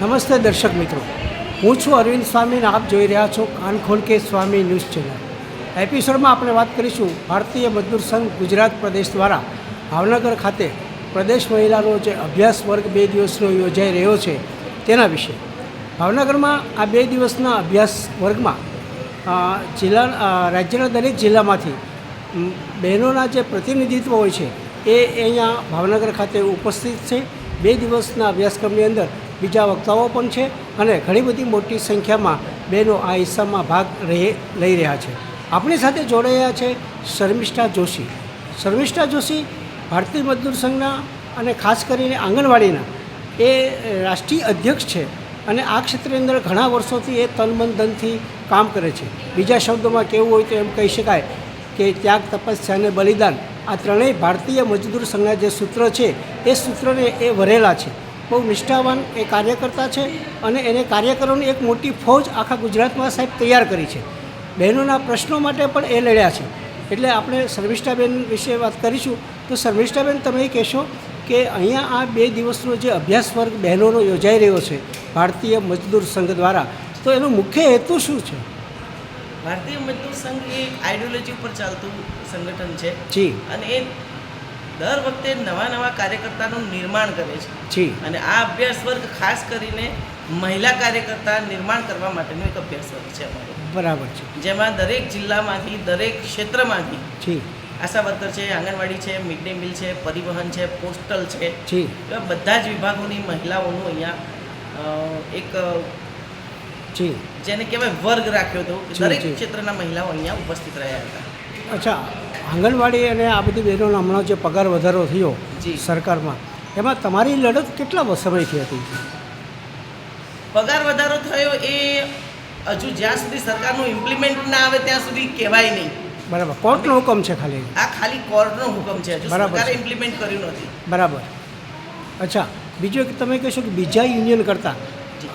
નમસ્તે દર્શક મિત્રો. હું છું અરવિંદ સ્વામી આપ જોઈ રહ્યા છો કાન ખોલ કે સ્વામી ન્યૂઝ ચેનલ. એપિસોડમાં આપણે વાત કરીશું ભારતીય મજદૂર સંઘ ગુજરાત પ્રદેશ દ્વારા ભાવનગર ખાતે પ્રદેશ મહિલાનો જે અભ્યાસ વર્ગ બે દિવસનો યોજાઈ રહ્યો છે તેના વિશે. ભાવનગરમાં આ બે દિવસના અભ્યાસ વર્ગમાં જિલ્લા રાજ્યના દરેક જિલ્લામાંથી બહેનોના જે પ્રતિનિધિત્વ હોય છે એ અહીંયા ભાવનગર ખાતે ઉપસ્થિત છે. બે દિવસના અભ્યાસક્રમની અંદર બીજા વક્તાઓ પણ છે અને ઘણી બધી મોટી સંખ્યામાં બહેનો આ હિસ્સામાં ભાગ રહે, લઈ રહ્યા છે. આપણી સાથે જોડાયા છે શર્મિષ્ઠા જોશી. શર્મિષ્ઠા જોશી ભારતીય મજદૂર સંઘના અને ખાસ કરીને આંગણવાડીના એ રાષ્ટ્રીય અધ્યક્ષ છે અને આ ક્ષેત્રની અંદર ઘણા વર્ષોથી એ તન મન ધનથી કામ કરે છે. બીજા શબ્દોમાં કહેવું હોય તો એમ કહી શકાય કે ત્યાગ, તપસ્યા અને બલિદાન આ ત્રણેય ભારતીય મજદૂર સંઘના જે સૂત્ર છે, એ સૂત્રને એ વરેલા છે. બહુ નિષ્ઠાવાન એ કાર્યકર્તા છે અને એને કાર્યકરોની એક મોટી ફૌજ આખા ગુજરાતમાં સાહેબ તૈયાર કરી છે. બહેનોના પ્રશ્નો માટે પણ એ લડ્યા છે. એટલે આપણે શર્મિષ્ઠાબેન વિશે વાત કરીશું. તો શર્મિષ્ઠાબેન તમે એ કહેશો કે અહીંયા આ બે દિવસનો જે અભ્યાસ વર્ગ બહેનોનો યોજાઈ રહ્યો છે ભારતીય મજદૂર સંઘ દ્વારા તો એનો મુખ્ય હેતુ શું છે? ભારતીય મજદૂર સંઘ એ આઈડિયોલોજી ઉપર ચાલતું સંગઠન છે. જી. અને એ દર વખતે નવા નવા કાર્યકર્તાનું નિર્માણ કરે છે. જી. અને આ અભ્યાસ વર્ગ ખાસ કરીને મહિલા કાર્યકર્તા નિર્માણ કરવા માટેનો એક અભ્યાસ વર્ગ છે અમારો. બરાબર છે. જેમાં દરેક જિલ્લામાંથી દરેક ક્ષેત્રમાંથી જી. આશા વર્કર છે આંગણવાડી છે મિડ ડે મિલ છે પરિવહન છે પોસ્ટલ છે. જી. એવા બધા જ વિભાગોની મહિલાઓનું અહીંયા એક જી. જેને કહેવાય વર્ગ રાખ્યો હતો દરેક ક્ષેત્રના મહિલાઓ અહીંયા ઉપસ્થિત રહ્યા હતા. અચ્છા. આંગણવાડી અને આ બધી બહેનોનો હમણાં જે પગાર વધારો થયો સરકારમાં એમાં તમારી લડત કેટલા સમયથી હતી? પગાર વધારો થયો એ હજુ જ્યાં સુધી સરકારનું ઇમ્પ્લિમેન્ટ ના આવે ત્યાં સુધી કહેવાય નહીં. બરાબર. કોર્ટનો હુકમ છે ખાલી? આ ખાલી કોર્ટનો હુકમ છે. હજુ સરકારે ઇમ્પ્લિમેન્ટ કર્યું નથી. બરાબર. અચ્છા બીજું એક તમે કહેશો કે બીજા યુનિયન કરતાં.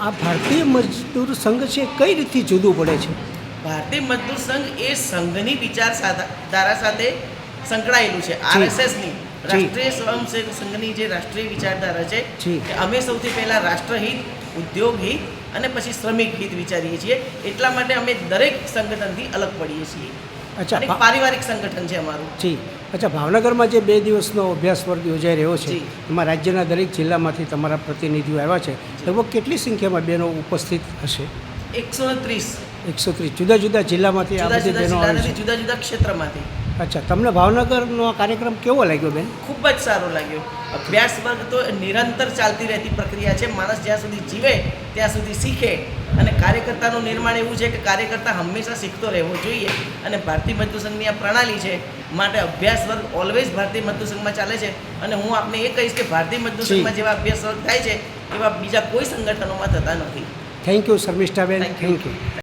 આ ભારતીય મજદૂર સંઘ છે કઈ રીતથી જુદું પડે છે? ભારતીય મજદૂર સંઘ એ સંઘની વિચાર ધારા સાથે સંકળાયેલું છે. આરએસએસની રાષ્ટ્રીય સ્વયંસેવક સંઘની જે રાષ્ટ્રીય વિચારધારા છે. કે અમે સૌથી પહેલાં રાષ્ટ્રહિત ઉદ્યોગ હિત અને પછી શ્રમિક હિત વિચારીએ છીએ. એટલા માટે અમે દરેક સંગઠનથી અલગ પડીએ છીએ. અચ્છા પારિવારિક સંગઠન છે અમારું. જી. અચ્છા ભાવનગરમાં જે બે દિવસનો અભ્યાસ વર્ગ યોજાઈ રહ્યો છે એમાં રાજ્યના દરેક જિલ્લામાંથી તમારા પ્રતિનિધિઓ આવ્યા છે. લગભગ કેટલી સંખ્યામાં બેનો ઉપસ્થિત હશે? એકસો ત્રીસ. એકસો ત્રીસ. જુદા જુદા જિલ્લામાંથી આ જુદા બધી જુદા બહેનો આવે છે. જુદા જુદા ક્ષેત્રમાંથી. અચ્છા તમને ભાવનગરનો કાર્યક્રમ કેવો લાગ્યો બેન? ખૂબ જ સારો લાગ્યો. અભ્યાસ વર્ગ તો નિરંતર ચાલતી રહેતી પ્રક્રિયા છે. માણસ જ્યાં સુધી જીવે ત્યાં સુધી શીખે. અને કાર્યકર્તાનું નિર્માણ એવું છે કે કાર્યકર્તા હંમેશા શીખતો રહેવો જોઈએ. અને ભારતીય મજદૂર સંઘની આ પ્રણાલી છે માટે અભ્યાસ વર્ગ ઓલવેઝ ભારતીય મજદૂર સંઘમાં ચાલે છે. અને હું આપને એ કહીશ કે ભારતીય મજદૂર સંઘમાં જેવા અભ્યાસ વર્ગ થાય છે એવા બીજા કોઈ સંગઠનોમાં થતા નથી. થેન્ક યુ શર્મિષ્ઠાબેન થેન્ક યુ